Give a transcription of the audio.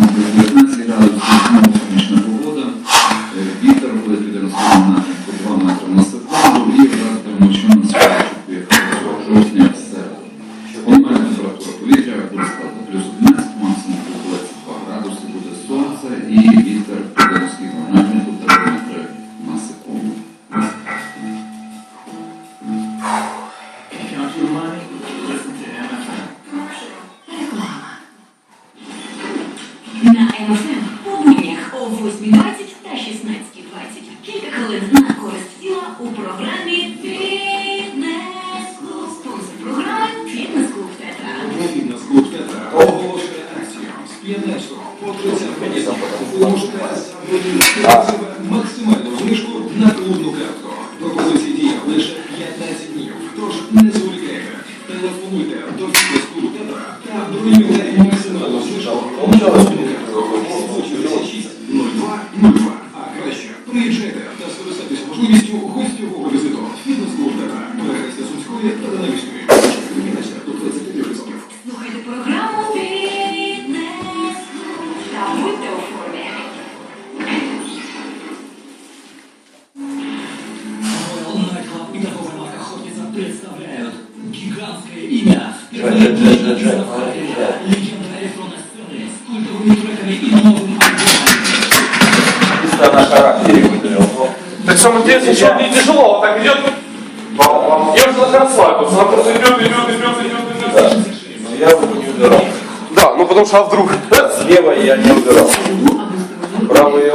19 градусів, сонячна погода. Е, Вітер буде під напрямку 2 метри на секунду і вратимо, що на спочатку жовтня в середу. Мінімальна температура повітря буде складати плюс 11, максимум плюс 22 градуси, буде сонце і На МФМ у буднях о 8.20 та 16.20. Кілька хвилин на користь тіла у програмі «Фітнес-клуб». Спонсор програми «Фітнес-клуб Тетра». Фітнес-клуб Тетра оголошує акцію з п'янечком по 30 гривень. Ви можете забронювати максимальну знижку на клубну картку. Пропозиція діє лише 15 днів. Тож не зволікайте. Телефонуйте до фітнес-клубу Тетра та бронюйте максимальну знижку 02 02. А краще приїжджайте та скористайтеся можливістю гостьового візиту. Фітнес-клуб Тетра. Перехрестя Сумської та Данилівської. Зміниться до 25 років. Слухайте програму «Фітнес-клуб» та будьте у формі. Royal Nightclub и торговая марка Хортица представляют гигантское имя Джек, Джек, Джек, Джек. легенда электронной сцены с культовыми треками и новым Ну, самое интересное, что он не тяжело, он так идет. Я уже даже расслабился, он просто идет, идет, идет, идет, идет. Но я бы не убирал. Да, ну потому что а вдруг? С левой я не убирал. Правый